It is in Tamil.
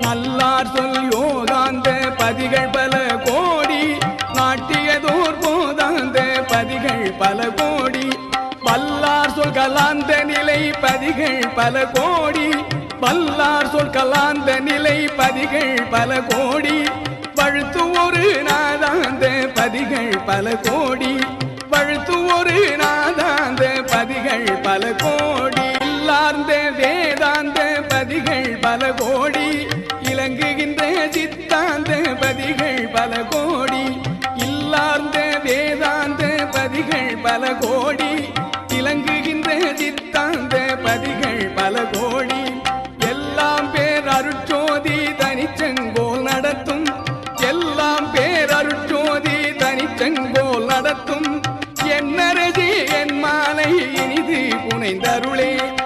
நல்லார் சொல் யோகாந்த பதிகள் பல கோடி நாட்டியதோர் போதாந்த பதிகள் பல கோடி. பல்லார் சொல் கலாந்த நிலை பதிகள் பல கோடி. பல்லார் சொல் கலாந்த நிலை பதிகள் பல கோடி. பழுத்து ஒரு நாதாந்த பதிகள் பல கோடி. பழுத்து ஒரு நாதாந்த பதிகள் பல கோடி. இல்லார்ந்த வேதாந்த பதிகள் பல கோடி. வேதாந்த பதிகள் பல கோடி இல்லார்ந்த வேதாந்த பதிகள் பல கோடி இலங்குகின்ற சித்தாந்த பதிகள் பல கோடி. எல்லாம் பேர் அருட்சோதி தனிச்செங்கோல் நடத்தும். எல்லாம் பேர் அருட்சோதி தனிச்செங்கோல் நடத்தும். என்னரஜி என் மாலை இனிது புனைந்தருளே.